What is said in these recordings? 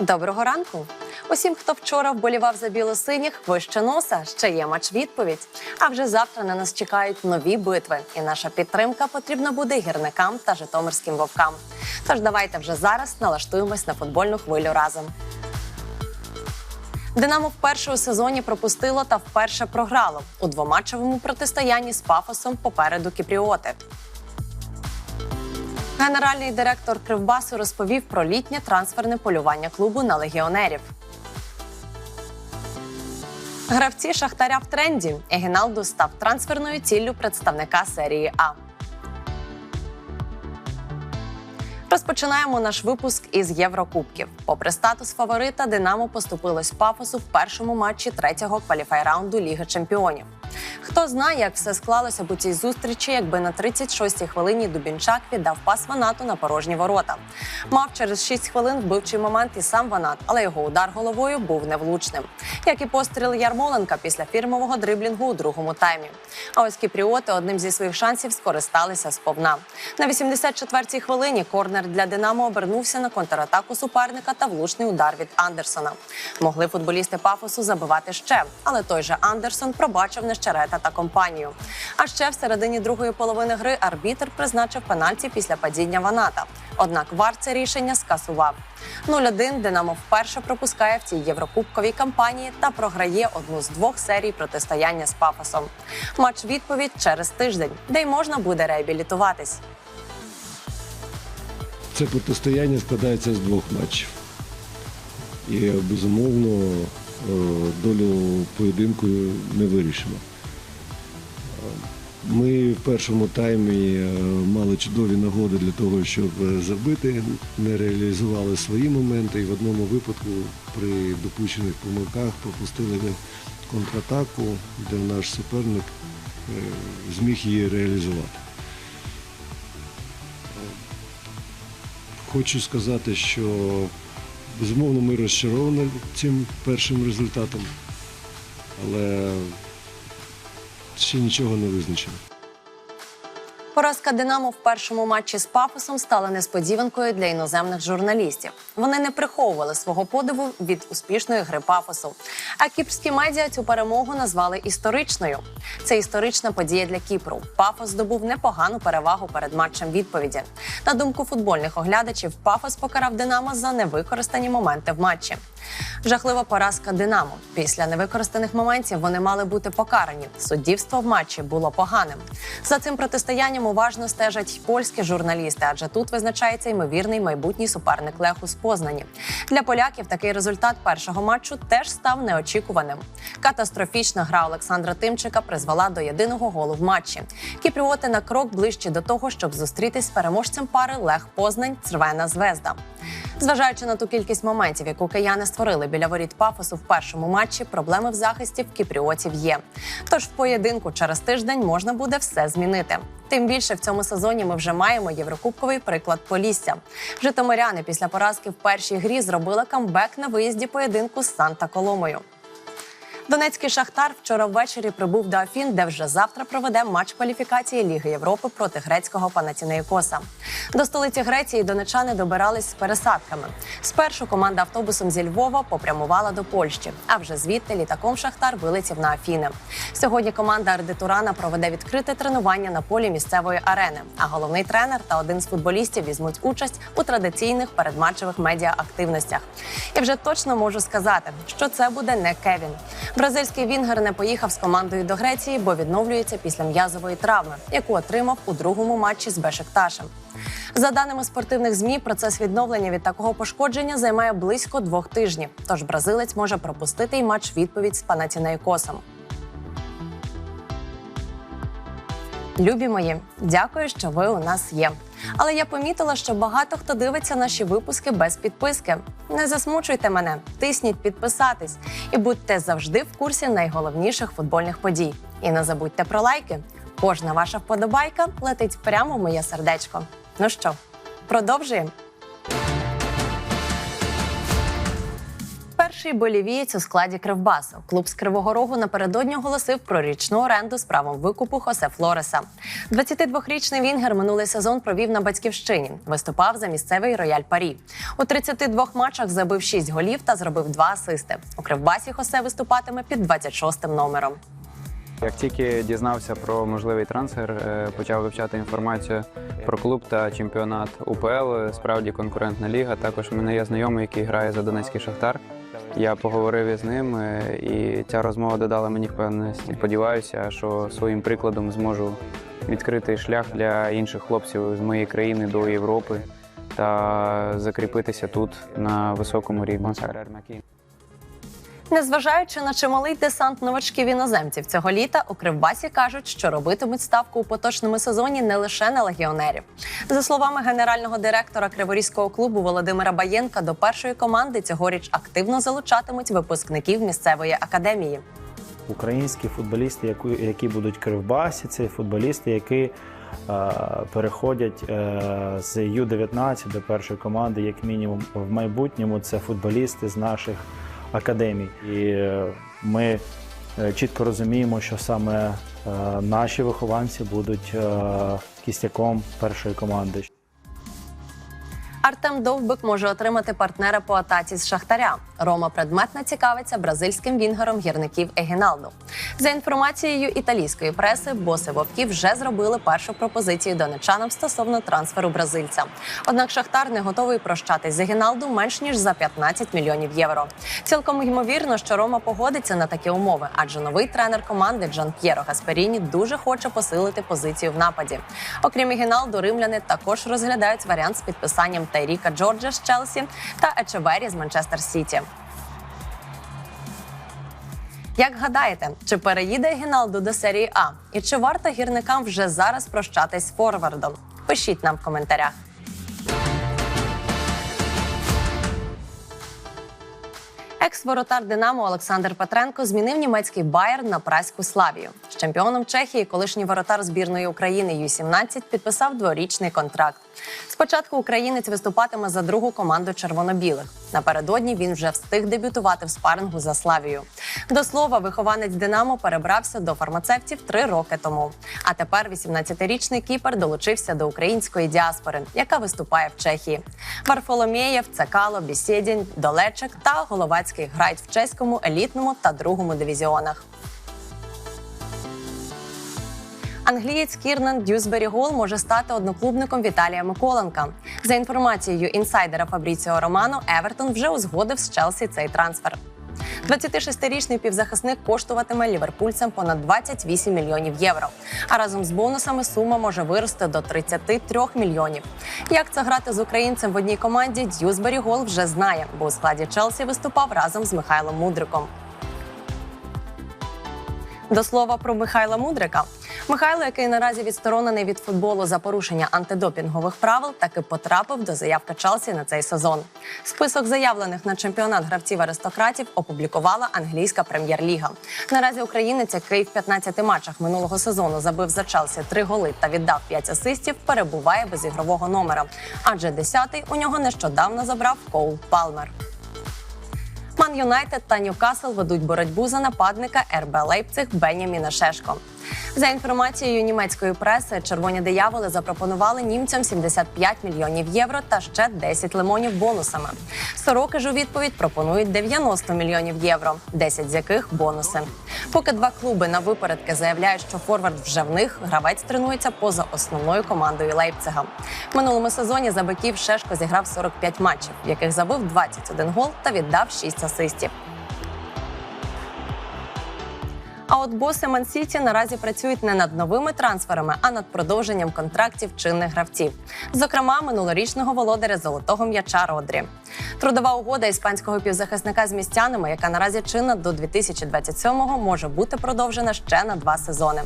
Доброго ранку! Усім, хто вчора вболівав за білосиніх, вище носа ще є матч відповідь. А вже завтра на нас чекають нові битви, і наша підтримка потрібна буде гірникам та житомирським вовкам. Тож давайте вже зараз налаштуємось на футбольну хвилю разом. Динамо вперше у сезоні пропустило та вперше програло у двоматчевому протистоянні з пафосом попереду Кіпріоти. Генеральний директор Кривбасу розповів про літнє трансферне полювання клубу на легіонерів. Гравці Шахтаря в тренді. Егіналду став трансферною ціллю представника серії А. Розпочинаємо наш випуск із Єврокубків. Попри статус фаворита, Динамо поступилось пафосу в першому матчі третього кваліфай-раунду Ліги Чемпіонів. Хто знає, як все склалося б у цій зустрічі, якби на 36-й хвилині Дубінчак віддав пас Ванату на порожні ворота. Мав через 6 хвилин вбивчий момент і сам Ванат, але його удар головою був невлучним. Як і постріл Ярмоленка після фірмового дриблінгу у другому таймі. А ось кіпріоти одним зі своїх шансів скористалися сповна. На 84-й хвилині корнер для Динамо обернувся на контратаку суперника та влучний удар від Андерсона. Могли футболісти пафосу забивати ще, але той же Андерсон пробачив нещерета та компанію. А ще в середині другої половини гри арбітр призначив пенальті після падіння Ваната. Однак вар це рішення скасував. 0-1 Динамо вперше пропускає в цій єврокубковій кампанії та програє одну з двох серій протистояння з пафосом. Матч відповідь через тиждень, де й можна буде реабілітуватись. Це протистояння складається з двох матчів. І безумовно е, долю поєдинку не вирішимо. Ми в першому таймі е, мали чудові нагоди для того, щоб е, забити, не реалізували свої моменти і в одному випадку при допущених помилках пропустили контратаку, де наш суперник е, зміг її реалізувати. Хочу сказати, що безумовно ми розчаровані цим першим результатом, але ще нічого не визначено. Поразка Динамо в першому матчі з пафосом стала несподіванкою для іноземних журналістів. Вони не приховували свого подиву від успішної гри пафосу. А кіпрські медіа цю перемогу назвали історичною. Це історична подія для Кіпру. Пафос здобув непогану перевагу перед матчем відповіді. На думку футбольних оглядачів, пафос покарав Динамо за невикористані моменти в матчі. Жахлива поразка Динамо. Після невикористаних моментів вони мали бути покарані. Суддівство в матчі було поганим. За цим протистоянням уважно стежать польські журналісти, адже тут визначається ймовірний майбутній суперник Леху з Познані. Для поляків такий результат першого матчу теж став неочікуваним. Катастрофічна гра Олександра Тимчика призвела до єдиного голу в матчі. Кіпріоти на крок ближче до того, щоб зустрітись з переможцем пари Лех Познань Црвена Звезда. Зважаючи на ту кількість моментів, яку кияни створили біля воріт пафосу в першому матчі, проблеми в захисті в кіпріотів є. Тож в поєдинку через тиждень можна буде все змінити. Тим більше в цьому сезоні ми вже маємо єврокубковий приклад Полісся. Житомиряни після поразки в першій грі зробили камбек на виїзді поєдинку з Санта Коломою. Донецький шахтар вчора ввечері прибув до Афін, де вже завтра проведе матч кваліфікації Ліги Європи проти грецького Панатінеїкоса. До столиці Греції донечани добирались з пересадками. Спершу команда автобусом зі Львова попрямувала до Польщі, а вже звідти літаком Шахтар вилетів на Афіни. Сьогодні команда Ардитурана проведе відкрите тренування на полі місцевої арени. А головний тренер та один з футболістів візьмуть участь у традиційних передматчевих медіа-активностях. І вже точно можу сказати, що це буде не Кевін. Бразильський Вінгер не поїхав з командою до Греції, бо відновлюється після м'язової травми, яку отримав у другому матчі з Бешикташем. За даними спортивних змі, процес відновлення від такого пошкодження займає близько двох тижнів. Тож бразилець може пропустити й матч відповідь з Панатінейкосом. Любі мої, дякую, що ви у нас є. Але я помітила, що багато хто дивиться наші випуски без підписки. Не засмучуйте мене, тисніть підписатись і будьте завжди в курсі найголовніших футбольних подій. І не забудьте про лайки. Кожна ваша вподобайка летить прямо в моє сердечко. Ну що, продовжуємо? Перший болівієць у складі Кривбасу. Клуб з Кривого Рогу напередодні оголосив про річну оренду з правом викупу Хосе Флореса. 22-річний Вінгер минулий сезон провів на батьківщині. Виступав за місцевий рояль Парі. У 32 матчах забив 6 голів та зробив 2 асисти. У Кривбасі Хосе виступатиме під 26-м номером. Як тільки дізнався про можливий трансфер, е, почав вивчати інформацію про клуб та чемпіонат УПЛ. Справді конкурентна ліга. Також в мене є знайомий, який грає за Донецький Шахтар. Я поговорив із ним, е, і ця розмова додала мені впевненості. Сподіваюся, що своїм прикладом зможу відкрити шлях для інших хлопців з моєї країни до Європи та закріпитися тут на високому рівні. Незважаючи на чималий десант новачків іноземців цього літа, у Кривбасі кажуть, що робитимуть ставку у поточному сезоні не лише на легіонерів. За словами генерального директора Криворізького клубу Володимира Баєнка, до першої команди цьогоріч активно залучатимуть випускників місцевої академії. Українські футболісти, які, будуть Кривбасі, це футболісти, які е, переходять е, з Ю-19 до першої команди, як мінімум в майбутньому. Це футболісти з наших академій. І е, ми е, чітко розуміємо, що саме е, наші вихованці будуть кістяком першої команди. Артем Довбик може отримати партнера по атаці з Шахтаря. Рома предметно цікавиться бразильським вінгером гірників Егіналду. За інформацією італійської преси, боси вовків вже зробили першу пропозицію донечанам стосовно трансферу бразильця. Однак Шахтар не готовий прощатись з Егіналду менш ніж за 15 мільйонів євро. Цілком ймовірно, що Рома погодиться на такі умови, адже новий тренер команди Джан П'єро Гасперіні дуже хоче посилити позицію в нападі. Окрім Егіналду, римляни також розглядають варіант з підписанням Тайріка Джорджа з Челсі та Ечебері з Манчестер Сіті. Як гадаєте, чи переїде Гіналду до серії А? І чи варто гірникам вже зараз прощатись з форвардом? Пишіть нам в коментарях. Екс-воротар Динамо Олександр Петренко змінив німецький Байер на праську Славію. З чемпіоном Чехії колишній воротар збірної України Ю-17 підписав дворічний контракт. Спочатку українець виступатиме за другу команду червоно-білих. Напередодні він вже встиг дебютувати в спарингу за Славію. До слова, вихованець Динамо перебрався до фармацевтів три роки тому. А тепер 18-річний кіпер долучився до української діаспори, яка виступає в Чехії. Варфоломєєв, Цекало, Бісєдін, Долечек та Головацький грають в чеському елітному та другому дивізіонах. Англієць Кірнан Дюсбері Гол може стати одноклубником Віталія Миколенка. За інформацією інсайдера Фабріціо Романо, Евертон вже узгодив з Челсі цей трансфер. 26-річний півзахисник коштуватиме ліверпульцям понад 28 мільйонів євро. А разом з бонусами сума може вирости до 33 мільйонів. Як це грати з українцем в одній команді? Дюсбері Гол вже знає, бо у складі Челсі виступав разом з Михайлом Мудриком. До слова про Михайла Мудрика. Михайло, який наразі відсторонений від футболу за порушення антидопінгових правил, таки потрапив до заявки Челсі на цей сезон. Список заявлених на чемпіонат гравців аристократів опублікувала англійська прем'єр-ліга. Наразі українець, який в 15 матчах минулого сезону забив за Челсі три голи та віддав 5 асистів, перебуває без ігрового номера. Адже 10-й у нього нещодавно забрав Коул Палмер. Ман Юнайтед та Ньюкасл ведуть боротьбу за нападника РБ Лейпциг Беняміна Шешко. За інформацією німецької преси, червоні дияволи запропонували німцям 75 мільйонів євро та ще 10 лимонів бонусами. Сороки ж у відповідь пропонують 90 мільйонів євро, 10 з яких бонуси. Поки два клуби на випередки заявляють, що форвард вже в них, гравець тренується поза основною командою Лейпцига. В минулому сезоні за биків Шешко зіграв 45 матчів, в яких забив 21 гол та віддав 6 асистів. А от боси Ман-Сіті наразі працюють не над новими трансферами, а над продовженням контрактів чинних гравців, зокрема минулорічного володаря золотого м'яча Родрі. Трудова угода іспанського півзахисника з містянами, яка наразі чинна до 2027-го, може бути продовжена ще на два сезони.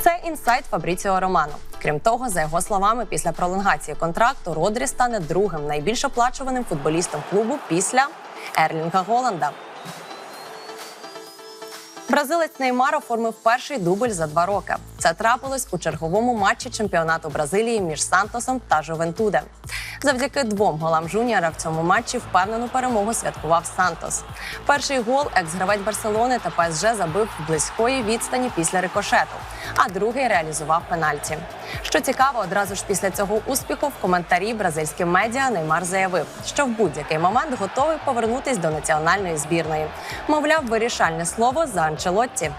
Це інсайт Фабріціо Романо. Крім того, за його словами, після пролонгації контракту Родрі стане другим найбільш оплачуваним футболістом клубу після Ерлінга Голланда. Бразилець Неймар оформив перший дубль за два роки. Це трапилось у черговому матчі чемпіонату Бразилії між Сантосом та Жовентуде. Завдяки двом голам Жуніора в цьому матчі впевнену перемогу святкував Сантос. Перший гол екс-гравець Барселони та ПСЖ забив в близької відстані після рикошету, а другий реалізував пенальті. Що цікаво, одразу ж після цього успіху в коментарі бразильським медіа Неймар заявив, що в будь-який момент готовий повернутись до національної збірної. Мовляв, вирішальне слово за Анчелотті.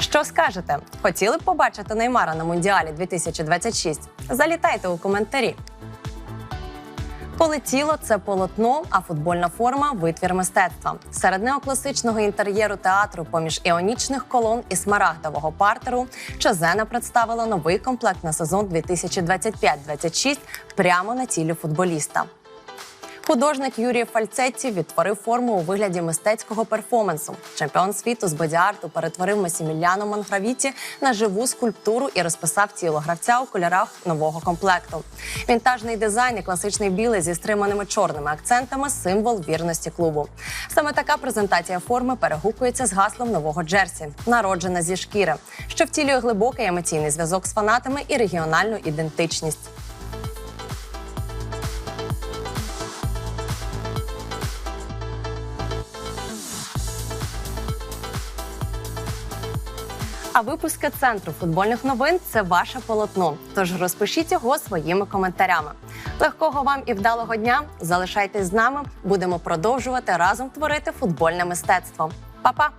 Що скажете? Хотіли б побачити Неймара на Мундіалі 2026? Залітайте у коментарі. Полетіло це полотно, а футбольна форма витвір мистецтва. Серед неокласичного інтер'єру театру, поміж іонічних колон і смарагдового партеру, Чазена представила новий комплект на сезон 2025-26 прямо на тілі футболіста. Художник Юрій Фальцетті відтворив форму у вигляді мистецького перформансу. Чемпіон світу з бодіарту перетворив Масіміляно Мангравіті на живу скульптуру і розписав тіло гравця у кольорах нового комплекту. Вінтажний дизайн і класичний білий зі стриманими чорними акцентами символ вірності клубу. Саме така презентація форми перегукується з гаслом нового джерсі, народжена зі шкіри, що втілює глибокий емоційний зв'язок з фанатами і регіональну ідентичність. А випуски центру футбольних новин це ваше полотно. Тож розпишіть його своїми коментарями. Легкого вам і вдалого дня! Залишайтесь з нами. Будемо продовжувати разом творити футбольне мистецтво. Па-па!